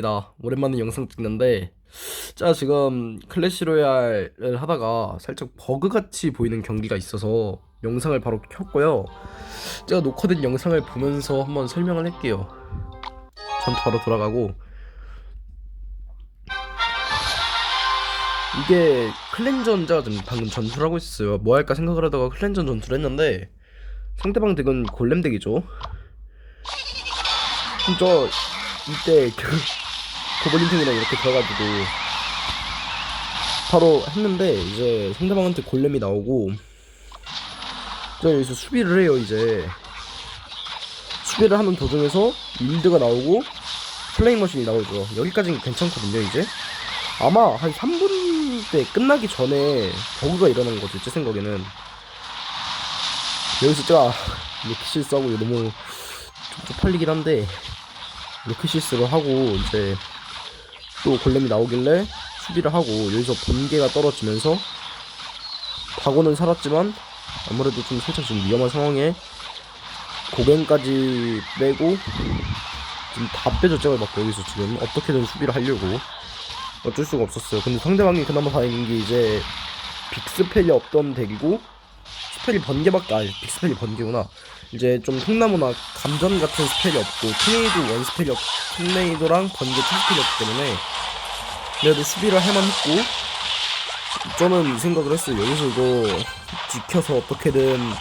나 오랜만에 영상 찍는데 자 지금 클래시 로얄을 하다가 살짝 버그같이 보이는 경기가 있어서 영상을 바로 켰고요. 제가 녹화된 영상을 보면서 한번 설명을 할게요. 전 바로 돌아가고. 이게 클랜전 제가 지금 방금 전투를 하고 있어요. 뭐 할까 생각을 하다가 클랜전 전투를 했는데 상대방 덱은 골렘 덱이죠. 진짜 이때 그 고블린팀이랑 이렇게 들어가지고 바로 했는데 이제 상대방한테 골렘이 나오고 제가 여기서 수비를 해요 이제. 수비를 하는 도중에서 일드가 나오고 플레잉 머신이 나오죠. 여기까지는 괜찮거든요 이제. 아마 한 3분 때 끝나기 전에 버그가 일어난 거죠 제 생각에는. 여기서 제가 실수하고 이거 너무 좀 쪽팔리긴 한데 실수를 하고 이제 또 골렘이 나오길래 수비를 하고 여기서 번개가 떨어지면서 박원은 살았지만 아무래도 좀 살짝 좀 위험한 상황에 고갱까지 빼고 지금 다 빼죠 제가 막 여기서 지금. 어떻게든 수비를 하려고. 어쩔 수가 없었어요. 근데 상대방이 그나마 다행인 게 이제 빅스펠이 없던 덱이고 스펠이 번개밖에 아니 빅스펠이 번개구나. 이제 좀 통나무나 감전 같은 스펠이 없고 토네이도 원 스펠이 없 토네이도랑 번개 투 스펠이 없기 때문에 그래도 수비를 할만 했고 저는 이 생각을 했어요. 여기서 이거 지켜서 어떻게든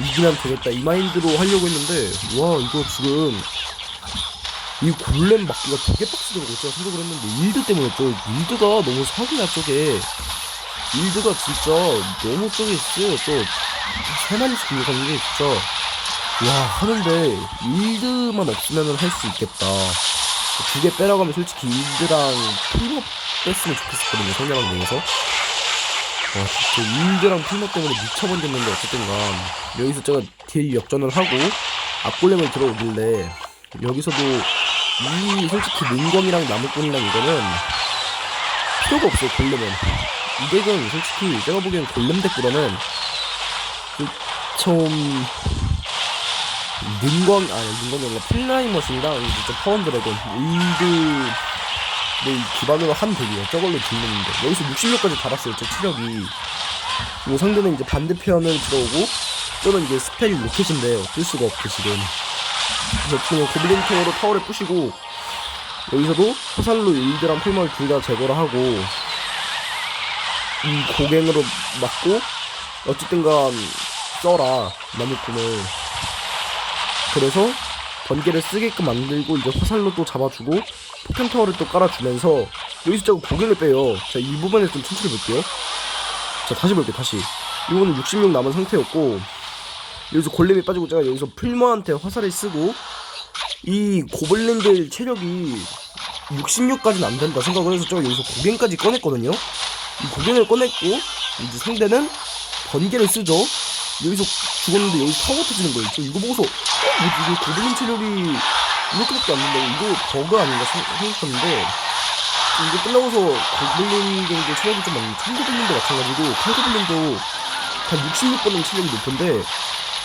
이기면 되겠다. 이 마인드로 하려고 했는데 와 이거 지금 이 골렘 막기가 되게 빡세더라고 제가 생각을 했는데 일드 때문에 또 일드가 너무 사기야 저게. 일드가 진짜 너무 저기 있어요. 저 세마리씩 공격하는 게 진짜 와 하는데 일드만 없으면 할 수 있겠다 두 개 빼라고 하면 솔직히 일드랑 풀업 뺐으면 좋겠었거든요 상대방 내에서. 와 진짜 일드랑 풀업 때문에 미쳐버렸는데 어쨌든간 여기서 제가 딜 역전을 하고 앞골렘을 들어오길래 여기서도 이 솔직히 민검이랑 나무꾼이랑 이거는 필요가 없어요 골렘은. 이 덱은 솔직히 제가 보기엔 골렘 덱보다는 좀 능광 아니 능광이 아니라 플라잉 머신이랑 이제 파원 드래곤. 일드 네 기반으로 한 덱이에요. 저걸로 짓는데. 여기서 60력까지 달았어요 저 체력이. 그리고 상대는 이제 반대편을 들어오고 저는 이제 스펠 로켓인데 어쩔 수가 없고 지금. 그래서 그냥 고블린 통으로 타워를 부시고 여기서도 화살로 일드랑 풀멀 둘 다 제거를 하고 이 고갱으로 맞고 어쨌든간 써라 나무꾼을 그래서 번개를 쓰게끔 만들고 이제 화살로 또 잡아주고 포켓 타워를 또 깔아주면서 여기서 자꾸 고갱을 빼요. 자 이 부분에 좀 천천히 볼게요. 자 다시 볼게요 다시. 이 부분은 66 남은 상태였고 여기서 골렘이 빠지고 제가 여기서 풀머한테 화살을 쓰고 이 고블린들 체력이 66까지는 안 된다 생각을 해서 제가 여기서 고갱까지 꺼냈거든요. 이 고갱을 꺼냈고 이제 상대는 번개를 쓰죠 여기서 죽었는데 여기 타워 터지는 거예요. 저 이거 보고서 어? 뭐지? 이게 고블린 체력이 이렇게밖에 안 된다고? 이거 버그 아닌가 생- 생각했는데 이거 끝나고서 고블린 정도 체력이 좀 많은 청고블린도 마찬가지고 칼고블린도 한 66번은 체력이 높은데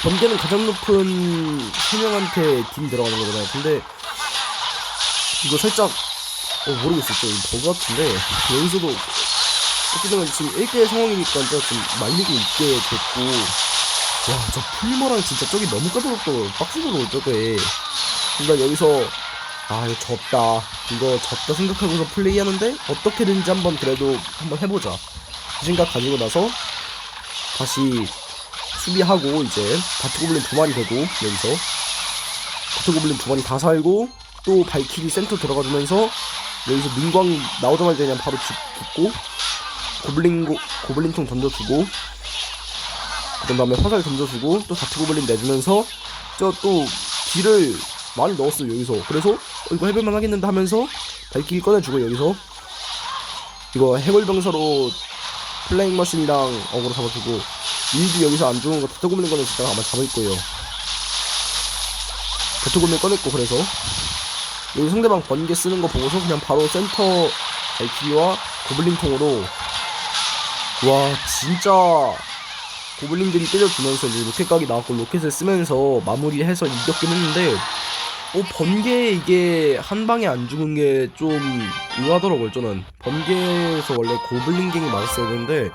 번개는 가장 높은 3명한테 딜 들어가는 거잖아요. 근데 이거 살짝 어 모르겠어요. 저 이거 버그 같은데 여기서도 어쨌든 지금 1대1 상황이니까 제가 좀 말리고 있게 됐고 와 저 풀머랑 진짜 저기 너무 까다롭고 빡세더라고 저게 그러니까 여기서 아 이거 졌다. 이거 졌다 생각하고서 플레이하는데 어떻게든지 한번 그래도 한번 해보자. 그 생각 가지고 나서 다시 수비하고 이제 바트고블린 두 마리 되고 여기서. 바트고블린 두 마리 다 살고 또 발키리 센터 들어가주면서 여기서 민광 나오자마자 그냥 바로 죽, 죽고. 고블린 고, 고블린통 던져주고 그런 다음에 화살 던져주고 또 다트 고블린 내주면서 저 또 딜을 많이 넣었어요 여기서. 그래서 어, 이거 해볼만 하겠는데 하면서 발키리 꺼내주고 여기서. 이거 해골병사로 플레잉 머신이랑 어그로 잡아주고 일도 여기서 안 좋은 거 다트 고블린 꺼내 진짜 아마 잡을 거예요. 다트 고블린 꺼냈고 그래서. 여기 상대방 번개 쓰는 거 보고서 그냥 바로 센터 발키리와 고블린 통으로. 와 진짜 고블린들이 때려주면서 이제 로켓 각이 나왔고 로켓을 쓰면서 마무리해서 이겼긴 했는데 어 번개 이게 한 방에 안 죽은 게 좀 의아하더라고요 저는. 번개에서 원래 고블린갱이 맞았어야 되는데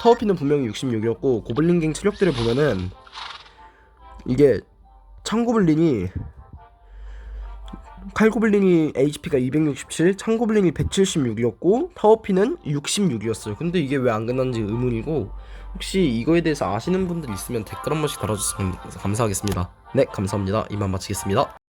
타워피는 분명히 66이었고 고블린갱 체력들을 보면은 이게 창고블린이 칼고블린이 HP가 267, 창고블린이 176이었고 타워피는 66이었어요. 근데 이게 왜 안 끝났는지 의문이고 혹시 이거에 대해서 아시는 분들 있으면 댓글 한 번씩 달아주시면 감사하겠습니다. 네, 감사합니다. 이만 마치겠습니다.